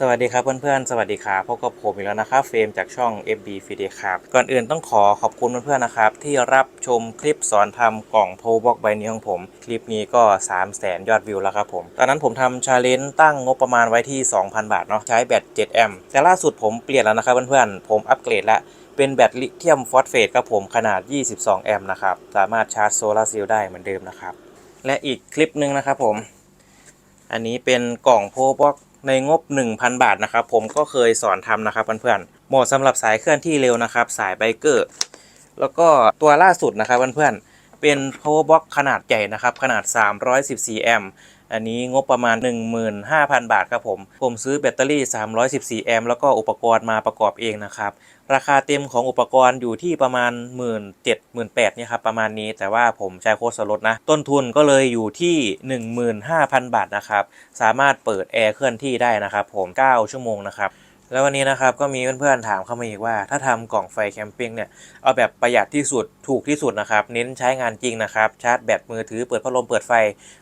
สวัสดีครับเพื่อนๆ สวัสดีครับพบกับผมอีกแล้วนะครับเฟรมจากช่อง FB f i d e ครับก่อนอื่นต้องขอขอบคุณเพื่อนๆนะครับ ที่รับชมคลิปสอนทำกล่องโพบล็อกใบนี้ของผม คลิปนี้ก็ 3 0 0แสนยอดวิวแล้วครับผม ตอนนั้นผมทำชาเลนจ์ตั้งงบประมาณไว้ที่ 2,000 บาทเนาะใช้แบต7แอมป์แต่ล่าสุดผมเปลี่ยนแล้วนะครับเพื่อนๆ ผมอัปเกรดแล้วเป็นแบตลิเธียมฟอสเฟตครับผมขนาด 22 แอมป์นะครับสามารถชาร์จโซลาร์เซลล์ได้เหมือนเดิมนะครับและอีกคลิปหนึ่งนะครับผมอันนี้เป็นกล่องโพบล็อก ในงบ 1,000 บาทนะครับ ผมก็เคยสอนทำนะครับเพื่อนๆเหมาะสำหรับสายเคลื่อนที่เร็วนะครับ สายไบเกอร์ แล้วก็ตัวล่าสุดนะครับเพื่อนๆเป็น power box ขนาดใหญ่นะครับ ขนาด 314 แอมป์อันนี้งบประมาณ 15,000 บาทครับผม ผมซื้อแบตเตอรี่ 314 แอมป์แล้วก็อุปกรณ์มาประกอบเองนะครับ ราคาเต็มของอุปกรณ์อยู่ที่ประมาณ 1 7 0 0 0 0 8เนี่ยครับประมาณนี้แต่ว่าผมใช้โค้ดส่วนลดนะ ต้นทุนก็เลยอยู่ที่ 15,000 บาทนะครับ สามารถเปิดแอร์เคลื่อนที่ได้นะครับผม 9 ชั่วโมงนะครับ แล้ววันนี้นะครับก็มีเพื่อนๆถามเข้ามาอีกว่า ถ้าทำกล่องไฟแคมปิ้งเนี่ย เอาแบบประหยัดที่สุดถูกที่สุดนะครับ เน้นใช้งานจริงนะครับ ชาร์จแบตมือถือเปิดพัดลมเปิดไฟ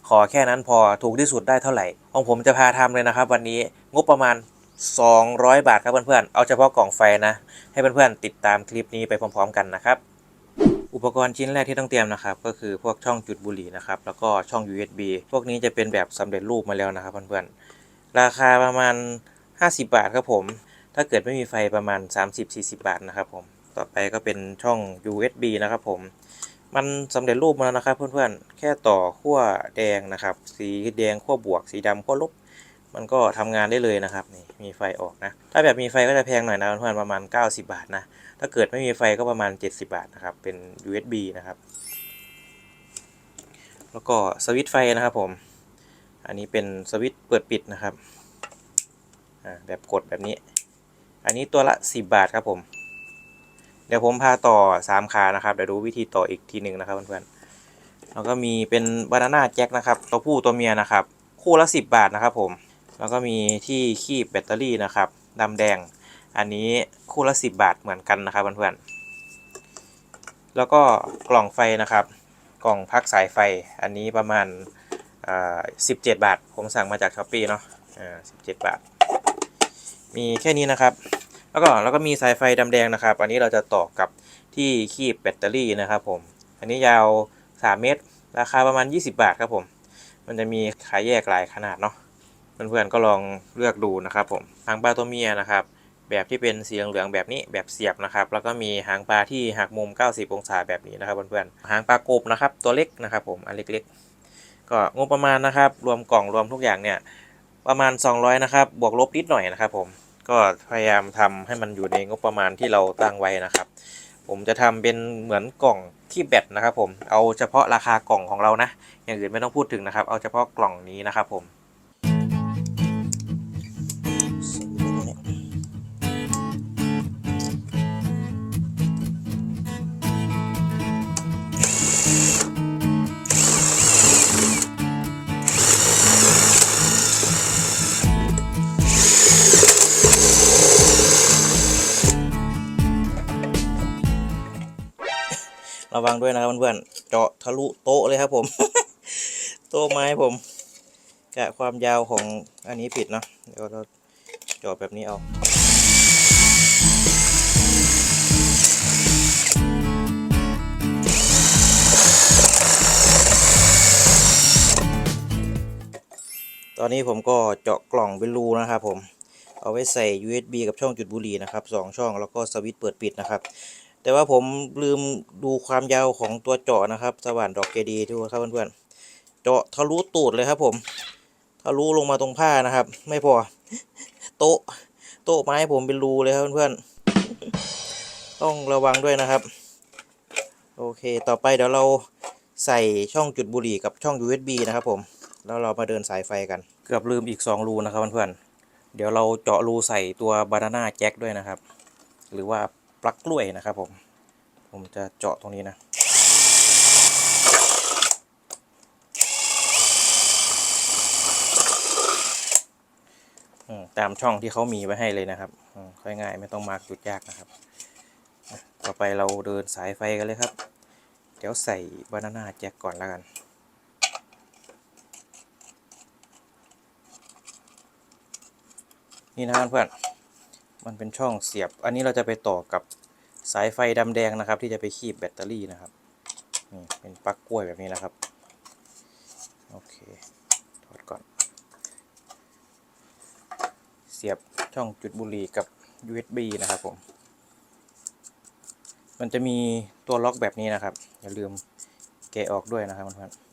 ขอแค่นั้นพอถูกที่สุดได้เท่าไหร่ของผมจะพาทำเลยนะครับ วันนี้งบประมาณ 200 บาทครับเพื่อนๆ เอาเฉพาะกล่องไฟนะ ให้เพื่อนๆ ติดตามคลิปนี้ไปพร้อม ๆ กันนะครับ อุปกรณ์ชิ้นแรกที่ต้องเตรียมนะครับ ก็คือพวกช่องจุดบุหรี่นะครับ แล้วก็ช่อง USB พวกนี้จะเป็นแบบสำเร็จรูปมาแล้วนะครับเพื่อนๆ ราคาประมาณ 50 บาทครับผม ถ้าเกิดไม่มีไฟประมาณ 30-40 บาทนะครับผม ต่อไปก็เป็นช่อง USB นะครับผม มันสำเร็จรูปมาแล้วนะครับเพื่อนๆ แค่ต่อขั้วแดงนะครับ สีแดงขั้วบวก สีดำขั้วลบ มันก็ทำงานได้เลยนะครับนี่มีไฟออกนะ ถ้าแบบมีไฟก็จะแพงหน่อยนะเพื่อนๆประมาณ 90 บาทนะ ถ้าเกิดไม่มีไฟก็ประมาณ 70 บาทนะครับ เป็น USB นะครับ แล้วก็สวิตช์ไฟนะครับผม อันนี้เป็นสวิตช์เปิดปิดนะครับแบบกดแบบนี้ อันนี้ตัวละ 10 บาทครับผม เดี๋ยวผมพาต่อ 3 ขานะครับ เดี๋ยวดูวิธีต่ออีกทีหนึ่งนะครับเพื่อนๆ แล้วก็มีเป็นบานาน่าแจ็คนะครับ ตัวผู้ตัวเมียนะครับ คู่ละ 10 บาทนะครับผม แล้วก็มีที่คีบแบตเตอรี่นะครับดำแดง อันนี้คู่ละ 10 บาทเหมือนกันนะครับเพื่อนๆ แล้วก็กล่องไฟนะครับ กล่องพักสายไฟ อันนี้ประมาณอ่า17บาท ผมสั่งมาจากช้อปปี้เนาะอ่า17บาท มีแค่นี้นะครับ แล้วก็แล้วก็มีสายไฟดำแดงนะครับ อันนี้เราจะต่อกับที่คีบแบตเตอรี่นะครับผม อันนี้ยาว 3 เมตร ราคาประมาณ 20 บาทครับผม มันจะมีขายแยกหลายขนาดเนาะ เพื่อนๆก็ลองเลือกดูนะครับผมหางปลาตัวเมียนะครับแบบที่เป็นสีเหลืองๆแบบนี้แบบเสียบนะครับ แล้วก็มีหางปลาที่หักมุม 90 องศาแบบนี้นะครับเพื่อนๆหางปลากบนะครับ ตัวเล็กนะครับ ผมอันเล็กๆ ก็งบประมาณนะครับ รวมกล่องรวมทุกอย่างเนี่ยประมาณ 200 นะครับ บวกลบนิดหน่อยนะครับ ผมก็พยายามทำให้มันอยู่ในงบประมาณที่เราตั้งไว้นะครับ ผมจะทำเป็นเหมือนกล่องที่แบตนะครับ ผมเอาเฉพาะราคากล่องของเรานะ อย่างอื่นไม่ต้องพูดถึงนะครับ เอาเฉพาะกล่องนี้นะครับ ผม ระวังด้วยนะครับเพื่อนๆ เจาะทะลุโต๊ะเลยครับผม โต๊ะไม้ผมกะความยาวของอันนี้ผิดเนาะ เดี๋ยวเราเจาะแบบนี้เอาตอนนี้ผมก็เจาะกล่องเป็นรูนะครับผม เอาไว้ใส่ USB กับช่องจุดบุหรี่นะครับสองช่องแล้วก็สวิตช์เปิดปิดนะครับ แต่ว่าผมลืมดูความยาวของตัวเจาะนะครับสว่านดอกเกดีดูครับเพื่อนๆเจาะทะลุตูดเลยครับ ผมทะลุลงมาตรงผ้านะครับ ไม่พอ โต๊ะโต๊ะไม้ผมเป็นรูเลยครับเพื่อนๆต้องระวังด้วยนะครับ โอเค ต่อไปเดี๋ยวเราใส่ช่องจุดบุหรี่กับช่อง USB นะครับผมแล้วเรามาเดินสายไฟกัน เกือบลืมอีก 2 รูนะครับเพื่อนๆเดี๋ยวเราเจาะรูใส่ตัวบานาน่าแจ็คด้วยนะครับ หรือว่า ปลั๊กกล้วยนะครับผม ผมจะเจาะตรงนี้นะ ตามช่องที่เขามีไว้ให้เลยนะครับ ค่อยง่ายไม่ต้องมาร์กจุดยากนะครับ ต่อไปเราเดินสายไฟกันเลยครับ เดี๋ยวใส่บานาน่าแจ็คก่อนแล้วกันนี่นะเพื่อน มันเป็นช่องเสียบ อันนี้เราจะไปต่อกับสายไฟดำแดงนะครับ ที่จะไปคีบแบตเตอรี่นะครับ นี่เป็นปลั๊กกล้วยแบบนี้นะครับ โอเค ถอดก่อน เสียบช่องจุดบุหรี่กับ USB นะครับผม มันจะมีตัวล็อกแบบนี้นะครับ อย่าลืมแกะออกด้วยนะครับเพื่อนๆ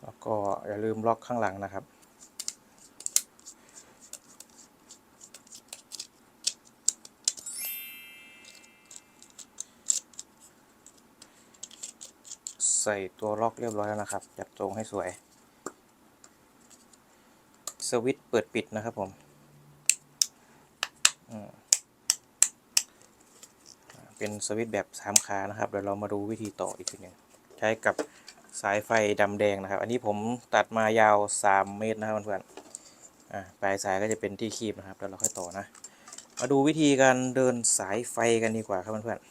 แล้ว ก็อย่าลืมล็อกข้างหลังนะครับ ใส่ตัวล็อกเรียบร้อยแล้วนะครับ จับตรงให้สวย สวิตช์เปิดปิดนะครับผมเป็นสวิตช์แบบสามขานะครับ เดี๋ยวเรามาดูวิธีต่ออีกทีหนึ่งใช้กับ สายไฟดำแดงนะครับ อันนี้ผมตัดมายาว 3 เมตรนะครับเพื่อนๆอ่าปลายสายก็จะเป็นที่คีบนะครับเดี๋ยวเราค่อยต่อนะ มาดูวิธีการเดินสายไฟกันดีกว่าครับเพื่อนๆ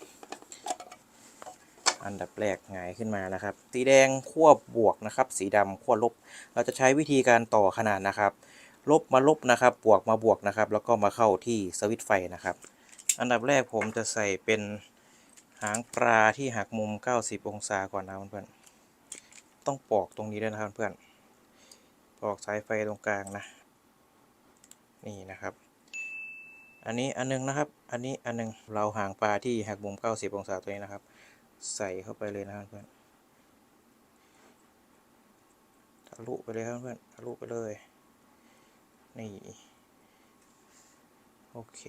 อันดับแรกหงายขึ้นมานะครับ สีแดงขั้วบวกนะครับ สีดำขั้วลบ เราจะใช้วิธีการต่อขนาดนะครับ ลบมาลบนะครับ บวกมาบวกนะครับ แล้วก็มาเข้าที่สวิตไฟนะครับ อันดับแรกผมจะใส่เป็นหางปลาที่หักมุม 90 องศาก่อนนะเพื่อนๆ ต้องปอกตรงนี้ด้วยนะครับเพื่อนปอกสายไฟตรงกลางนะ นี่นะครับ อันนี้อันนึงนะครับ อันนี้อันนึงเราห่างปลาที่หักมุม 90 องศาตัวนี้นะครับ ใส่เข้าไปเลยนะครับเพื่อนทะลุไปเลยครับเพื่อนทะลุไปเลย นี่ โอเค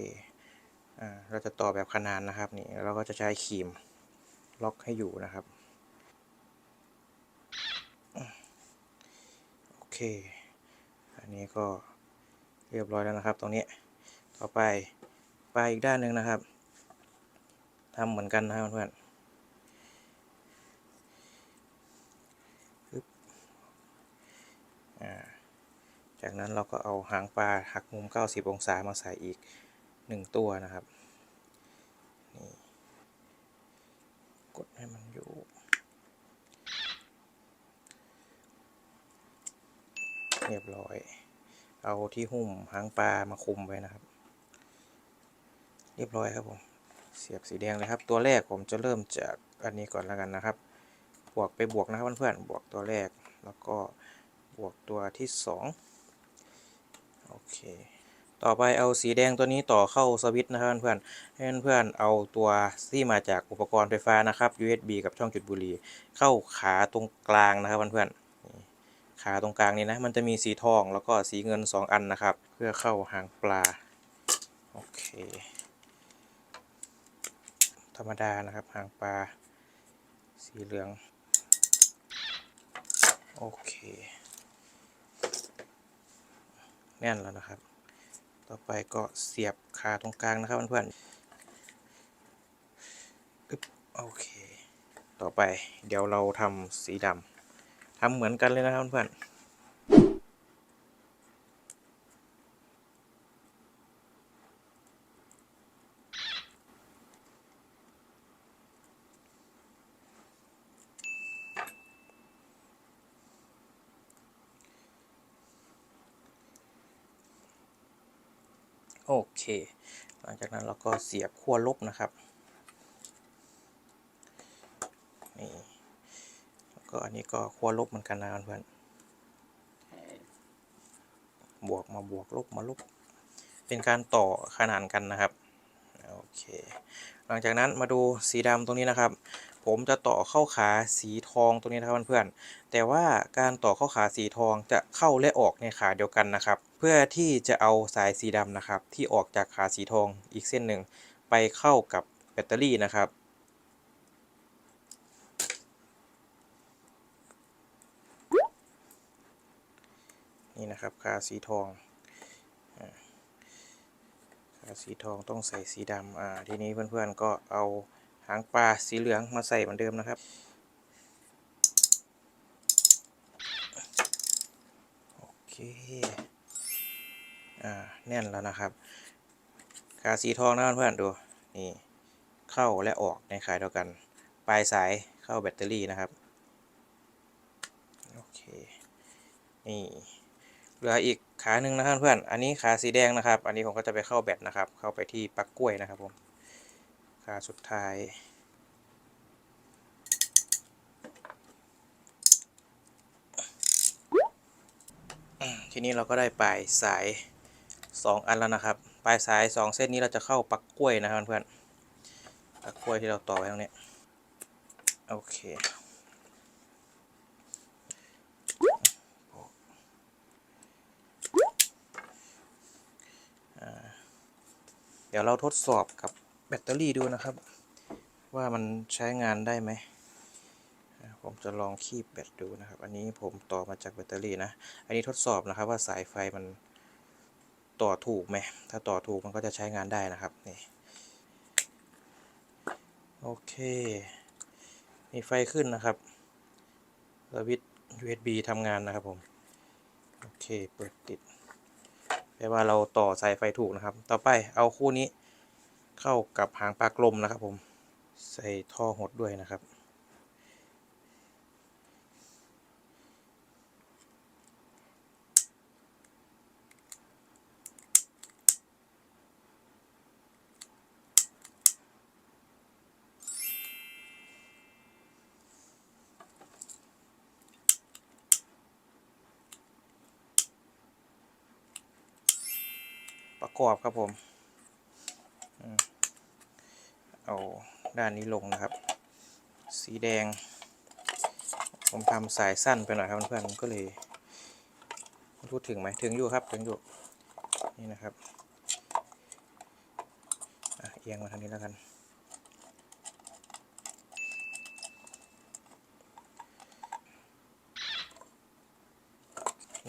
อ่า เราจะต่อแบบขนานนะครับ นี่ เราก็จะใช้ครีมล็อกให้อยู่นะครับ โอ เค อันนี้ก็เรียบร้อยแล้วนะครับ ตรงนี้ ต่อไปไปอีกด้านหนึ่งนะครับทำเหมือนกันนะครับเพื่อนปึ๊บอ่าจากนั้นเราก็เอาหางปลาหักมุม 90 องศามาใส่อีก 1 ตัวนะครับ นี่ กดให้มันอยู่ เรียบร้อย เอาที่หุ้มหางปลามาคุมไว้นะครับ เรียบร้อยครับผม เสียบสีแดงเลยครับ ตัวแรกผมจะเริ่มจากอันนี้ก่อนแล้วกันนะครับ บวกไปบวกนะครับเพื่อนๆ บวกตัวแรก แล้วก็บวกตัวที่สองโอเค ต่อไปเอาสีแดงตัวนี้ต่อเข้าสวิตช์นะครับเพื่อนๆให้เพื่อนๆเอาตัวที่มาจากอุปกรณ์ไฟฟ้านะครับ USB กับช่องจุดบุหรี่เข้าขาตรงกลางนะครับเพื่อนๆ ขาตรงกลางนี้นะ มันจะมีสีทองแล้วก็สีเงิน 2 อันนะครับ เพื่อเข้าหางปลา โอเค ธรรมดานะครับหางปลา สีเหลือง โอเค แน่นแล้วนะครับ ต่อไปก็เสียบขาตรงกลางนะครับเพื่อนๆโอเค ต่อไปเดี๋ยวเราทำสีดำ ทำเหมือนกันเลยนะครับเพื่อนโอเค หลังจากนั้นเราก็เสียบขั้วลบนะครับนี่แล้ว ก็อันนี้ก็ขั้วลบเหมือนกันนะเพื่อนบวกมาบวกลบมาลบ เป็นการต่อขนานกันนะครับโอเคหลังจากนั้นมาดูสีดำตรงนี้นะครับ ผมจะต่อเข้าขาสีทองตรงนี้นะครับเพื่อนๆแต่ว่าการต่อเข้าขาสีทองจะเข้าและออกในขาเดียวกันนะครับ เพื่อที่จะเอาสายสีดำนะครับ ที่ออกจากขาสีทองอีกเส้นหนึ่งไปเข้ากับแบตเตอรี่นะครับ นะครับขาสีทองอ่าสีทองต้องใส่สีดำอ่าทีนี้เพื่อนๆก็เอาหางปลาสีเหลืองมาใส่เหมือนเดิมนะครับโอเคอ่าแน่นแล้วนะครับขาสีทองนะเพื่อนๆดูนี่เข้าและออกในขายเดียวกัน ปลายสายเข้าแบตเตอรี่นะครับ โอเค นี่ เหลืออีกขาหนึ่งนะครับเพื่อนอันนี้ขาสีแดงนะครับ อันนี้ผมก็จะไปเข้าแบตนะครับ เข้าไปที่ปักกล้วยนะครับผมขาสุดท้าย ทีนี้เราก็ได้ปลายสาย 2 อันแล้วนะครับ ปลายสาย 2 เส้นนี้เราจะเข้าปักกล้วยนะครับเพื่อนปักกล้วยที่เราต่อไว้ตรงนี้โอเค เดี๋ยวเราทดสอบกับแบตเตอรี่ดูนะครับ ว่ามันใช้งานได้ไหม ผมจะลองคีบแบตดูนะครับ อันนี้ผมต่อมาจากแบตเตอรี่นะ อันนี้ทดสอบนะครับว่าสายไฟมันต่อถูกไหม ถ้าต่อถูกมันก็จะใช้งานได้นะครับนี่โอเค มีไฟขึ้นนะครับสวิตช์ USB ทำงานนะครับผม โอเค เปิดติด แปลว่าเราต่อสายไฟถูกนะครับ ต่อไปเอาคู่นี้เข้ากับหางปลากลมนะครับผม ใส่ท่อหดด้วยนะครับ กรอบครับผมเอาด้านนี้ลงนะครับ สีแดง ผมทำสายสั้นไปหน่อยครับเพื่อนๆก็เลยพูดถึงไหมถึงอยู่ครับถึงอยู่นี่นะครับอเอียงมาทางนี้แล้วกัน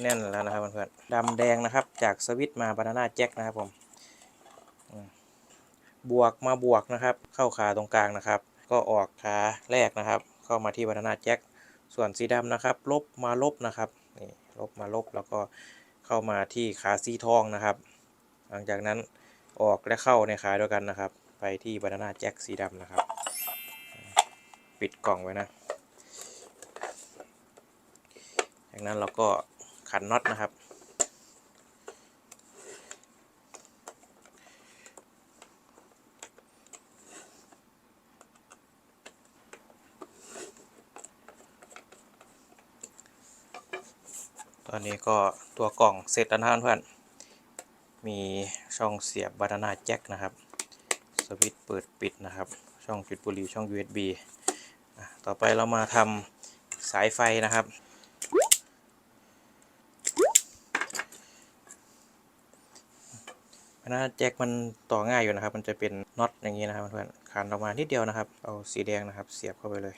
แน่นแล้วนะครับเพื่อนๆดำแดงนะครับ จากสวิตมาบานาน่าแจ็คนะครับผมอืมบวกมาบวกนะครับ เข้าขาตรงกลางนะครับ ก็ออกขาแรกนะครับ เข้ามาที่บานาน่าแจ็คส่วนสีดำนะครับ ลบมาลบนะครับนี่ลบมาลบแล้วก็เข้ามาที่ขาสีทองนะครับ หลังจากนั้นออกและเข้าในขาด้วยกันนะครับ ไปที่บานาน่าแจ็คสีดำนะครับ ปิดกล่องไว้นะจากนั้นเราก็ ขันน็อตนะครับ ตอนนี้ก็ตัวกล่องเสร็จแล้วนะครับเพื่อนมีช่องเสียบบานานาแจ็คนะครับ สวิตช์เปิดปิดนะครับ ช่องจุดบุหรี่ช่อง USB ต่อไปเรามาทำสายไฟนะครับ บา นาแจ็คมันต่อง่ายอยู่นะครับ มันจะเป็นน็อตอย่างนี้นะครับเพื่อนๆขันออกมานิดเดียวนะครับ เอาสีแดงนะครับ เสียบเข้าไปเลย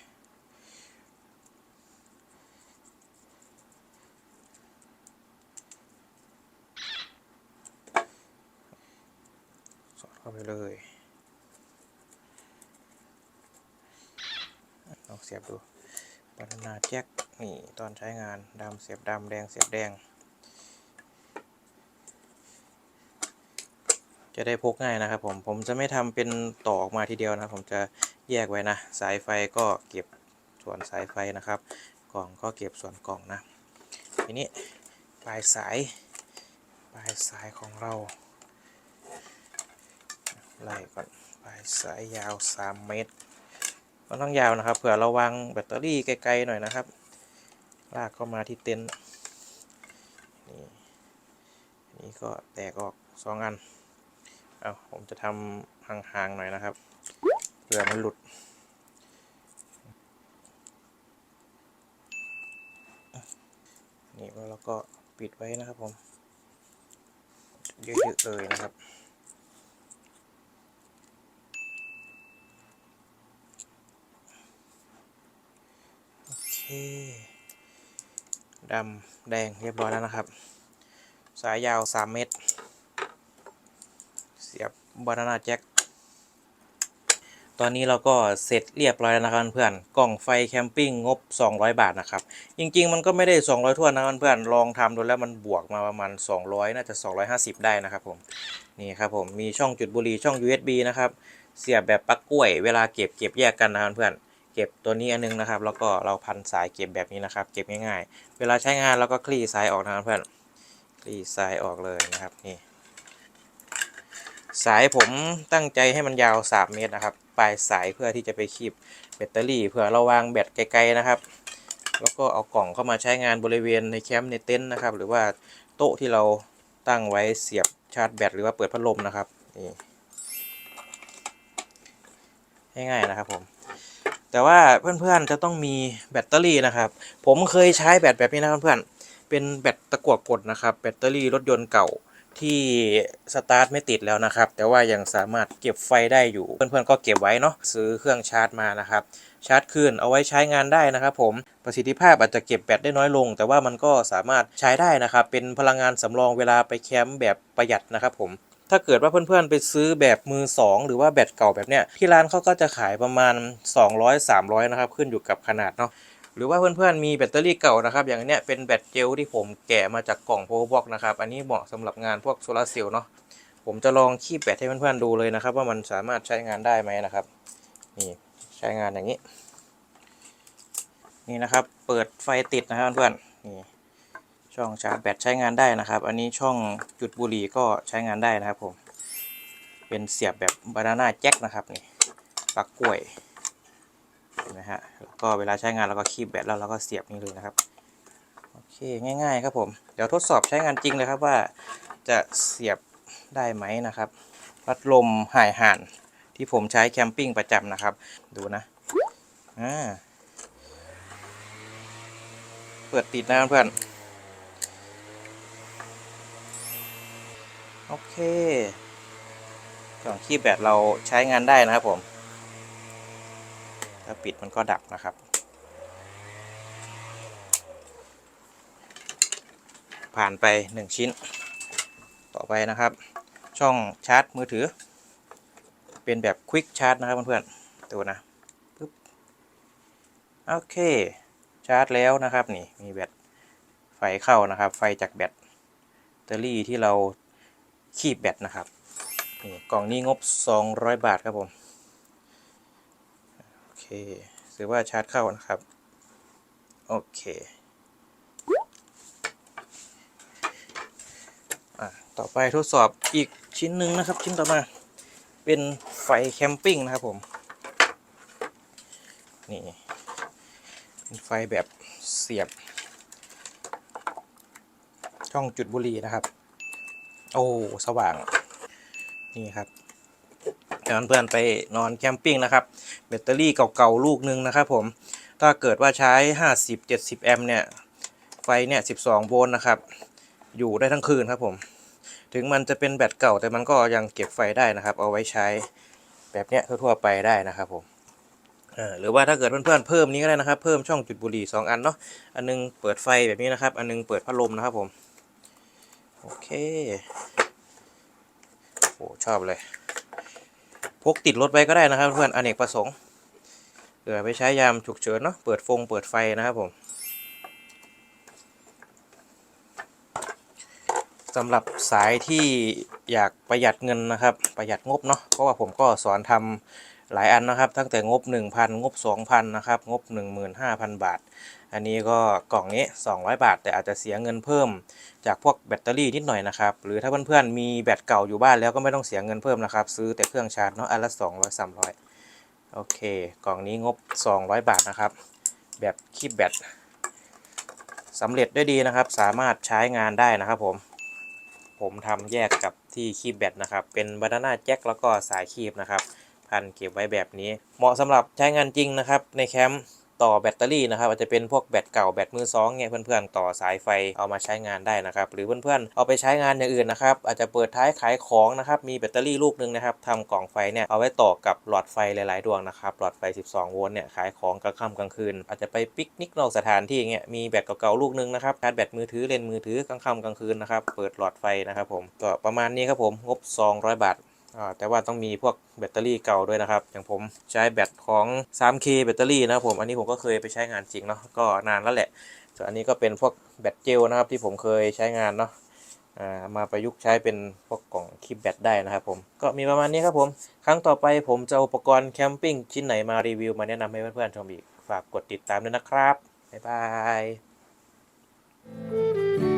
สอดเข้าไปเลยลองเสียบดูบานนาแจ็คนี่ตอนใช้งานดำเสียบดำแดงเสียบแดง จะได้พกง่ายนะครับผมผมจะไม่ทำเป็นต่อออกมาทีเดียวนะ ผมจะแยกไว้นะ สายไฟก็เก็บส่วนสายไฟนะครับ กล่องก็เก็บส่วนกล่องนะ ทีนี้ปลายสายปลายสายของเราไล่ก่อนปลายสายยาว 3 เมตรมันต้องยาวนะครับเผื่อเราวางแบตเตอรี่ไกลๆหน่อยนะครับ ลากเข้ามาที่เต็นท์นี่นนี่ก็แตกออก 2 อัน เอาผมจะทำห่างๆหน่อยนะครับเผื่อมันหลุด นี่แล้วเราก็ปิดไว้นะครับผม เยอะๆเลยนะครับโอเคดำแดงเรียบร้อยแล้วนะครับ สายยาว 3 เมตร บานาน่าแจ็คตอนนี้เราก็เสร็จเรียบร้อยแล้วนะครับเพื่อนๆกล่องไฟแคมปิ้งงบ 200 บาทนะครับ จริง ๆ มันก็ไม่ได้ 200ทั่วนะเพื่อนๆลองทำดูแล้วมันบวกมาประมาณ 200 น่าจะ 250 ได้นะครับผมนี่ครับผมมีช่องจุดบุหรี่ช่อง USB นะครับเสียบแบบปักกล้วย เวลาเก็บเก็บแยกกันนะครับเพื่อนเก็บตัวนี้อันนึงนะครับ แล้วก็เราพันสายเก็บแบบนี้นะครับ เก็บง่ายๆ เวลาใช้งานเราก็คลี่สายออกนะครับเพื่อนคลี่สายออกเลยนะครับนี่ สายผมตั้งใจให้มันยาว 3 เมตรนะครับ ปลายสายเพื่อที่จะไปคีบแบตเตอรี่เพื่อเราวางแบตไกลๆนะครับ แล้วก็เอากล่องเข้ามาใช้งานบริเวณในแคมป์ในเต็นท์นะครับ หรือว่าโต๊ะที่เราตั้งไว้เสียบชาร์จแบตหรือว่าเปิดพัดลมนะครับนี่ง่ายๆนะครับผมแต่ว่าเพื่อนๆจะต้องมีแบตเตอรี่นะครับ ผมเคยใช้แบตแบบนี้นะเพื่อนๆเป็นแบตตะกั่วกดนะครับ แบตเตอรี่รถยนต์เก่า ที่สตาร์ทไม่ติดแล้วนะครับ แต่ว่ายังสามารถเก็บไฟได้อยู่ เพื่อนๆก็เก็บไว้เนาะซื้อเครื่องชาร์จมานะครับ ชาร์จคืนเอาไว้ใช้งานได้นะครับ ผมประสิทธิภาพอาจจะเก็บแบตได้น้อยลง แต่ว่ามันก็สามารถใช้ได้นะครับ เป็นพลังงานสำรองเวลาไปแคมป์แบบประหยัดนะครับ ผมถ้าเกิดว่าเพื่อนๆ ไปซื้อแบบมือ 2 หรือว่าแบตเก่าแบบเนี้ยที่ร้านเขาก็จะขายประมาณ 200-300 นะครับ ขึ้นอยู่กับขนาดเนาะ หรือว่าเพื่อนๆมีแบตเตอรี่เก่านะครับ อย่างเนี้ยเป็นแบตเจลที่ผมแกะมาจากกล่องโพบ็อกนะครับ อันนี้เหมาะสำหรับงานพวกโซลาร์เซลล์เนาะผมจะลองคีบแบตให้เพื่อนๆดูเลยนะครับ ว่ามันสามารถใช้งานได้ไหมนะครับ นี่ใช้งานอย่างนี้ นี่นะครับ เปิดไฟติดนะครับเพื่อนๆนี่ช่องชาร์จแบตใช้งานได้นะครับ อันนี้ช่องจุดบุหรี่ก็ใช้งานได้นะครับผมเป็นเสียบแบบบานาน่าแจ็คนะครับนี่ปลักกล้วย นไหมฮะแล้วก็เวลาใช้งานเราก็คีบแบตแล้วเราก็เสียบนี่เลยนะครับโอเคง่าย ๆ ครับผมเดี๋ยวทดสอบใช้งานจริงเลยครับว่าจะเสียบได้ไหมนะครับพัดลมหายห่านที่ผมใช้แคมปิ้งประจำนะครับ ดูนะอ่าเปิดติดนะเพื่อนโอเคกล่องคีบแบตเราใช้งานได้นะครับผม ถ้าปิดมันก็ดับนะครับ ผ่านไป 1 ชิ้น ต่อไปนะครับ ช่องชาร์จมือถือ เป็นแบบควิกชาร์จนะครับเพื่อนๆดูนะปึ๊บโอเค ชาร์จแล้วนะครับนี่มีแบตไฟเข้านะครับ ไฟจากแบตเตอรี่ที่เราคีบแบตนะครับนี่กล่องนี้งบ 200 บาทครับผม ถือว่าชาร์จเข้านะครับ โอเคอะต่อไปทดสอบอีกชิ้นหนึ่งนะครับ ชิ้นต่อมาเป็นไฟแคมปิ้งนะครับผม นี่ เป็นไฟแบบเสียบ ช่องจุดบุหรี่นะครับ โอ้ สว่าง นี่ครับ เพื่อนๆไปนอนแคมปิ้งนะครับแบตเตอรี่เก่าๆลูกหนึ่งนะครับผมถ้าเกิดว่าใช้ 50-70 แอมป์เนี่ยไฟเนี่ย 12 โวลต์นะครับ อยู่ได้ทั้งคืนครับผม ถึงมันจะเป็นแบตเก่าแต่มันก็ยังเก็บไฟได้นะครับ เอาไว้ใช้แบบเนี้ยทั่วๆไปได้นะครับผมหรือว่าถ้าเกิดเพื่อนๆเพิ่มนี้ก็ได้นะครับ เพิ่มช่องจุดบุหรี่ 2 อันเนาะ อันนึงเปิดไฟแบบนี้นะครับ อันนึงเปิดพัดลมนะครับผม โอเค โอ้ชอบเลย พกติดรถไว้ก็ได้นะครับเพื่อนอเนกประสงค์เผื่อไปใช้ยามฉุกเฉินเนาะเปิดฟงเปิดไฟนะครับผมสำหรับสายที่อยากประหยัดเงินนะครับ ประหยัดงบเนาะเพราะว่าผมก็สอนทำหลายอันนะครับ ตั้งแต่งบ 1,000 งบ 2,000 นะครับ งบ 15,000 บาท อันนี้ก็กล่องนี้ 200 บาท แต่อาจจะเสียเงินเพิ่มจากพวกแบตเตอรี่นิดหน่อยนะครับ หรือถ้าเพื่อนๆมีแบตเก่าอยู่บ้านแล้วก็ไม่ต้องเสียเงินเพิ่มนะครับ ซื้อแต่เครื่องชาร์จเนาะอันละ 200 300 โอเค กล่องนี้งบ 200 บาทนะครับ แบบคีบแบตสำเร็จด้วยดีนะครับ สามารถใช้งานได้นะครับผม ผมทำแยกกับที่คีบแบตนะครับ เป็นบานาน่าแจ็คแล้วก็สายคีบนะครับ พันเก็บไว้แบบนี้ เหมาะสำหรับใช้งานจริงนะครับในแคมป์ ต่อแบตเตอรี่นะครับอาจจะเป็นพวกแบตเก่าแบตมือสองเนี่ยเพื่อนๆต่อสายไฟเอามาใช้งานได้นะครับ หรือเพื่อนๆเอาไปใช้งานอย่างอื่นนะครับอาจจะเปิดท้ายขายของนะครับมีแบตเตอรี่ลูกหนึงนะครับทำกล่องไฟเนี่ยเอาไว้ต่อกับหลอดไฟหลายๆดวงนะครับหลอดไฟ 12 โวลต์เนี่ยขายของกลางค่ำกลางคืน อาจจะไปปิกนิกนอกสถานที่เงี้ยมีแบตเก่าๆลูกหนึงนะครับชาร์จแบตมือถือเล่นมือถือกลางค่ำกลางคืนนะครับเปิดหลอดไฟนะครับผมก็ประมาณนี้ครับผมงบ 200 บาทอ่า แต่ว่าต้องมีพวกแบตเตอรี่เก่าด้วยนะครับ อย่างผมใช้แบตของ 3K แบตเตอรี่นะครับผมอันนี้ผมก็เคยไปใช้งานจริงเนาะก็นานแล้วแหละ ส่วนอันนี้ก็เป็นพวกแบตเจลนะครับที่ผมเคยใช้งานเนาะมาประยุกต์ใช้เป็นพวกกล่องคีบแบตได้นะครับผมก็มีประมาณนี้ครับผม ครั้งต่อไปผมจะอาอุปกรณ์แคมปิ้งชิ้นไหนมารีวิวมาแนะนำให้เพื่อนๆชมอีก ฝากกดติดตามด้วยนะครับ บ๊ายบาย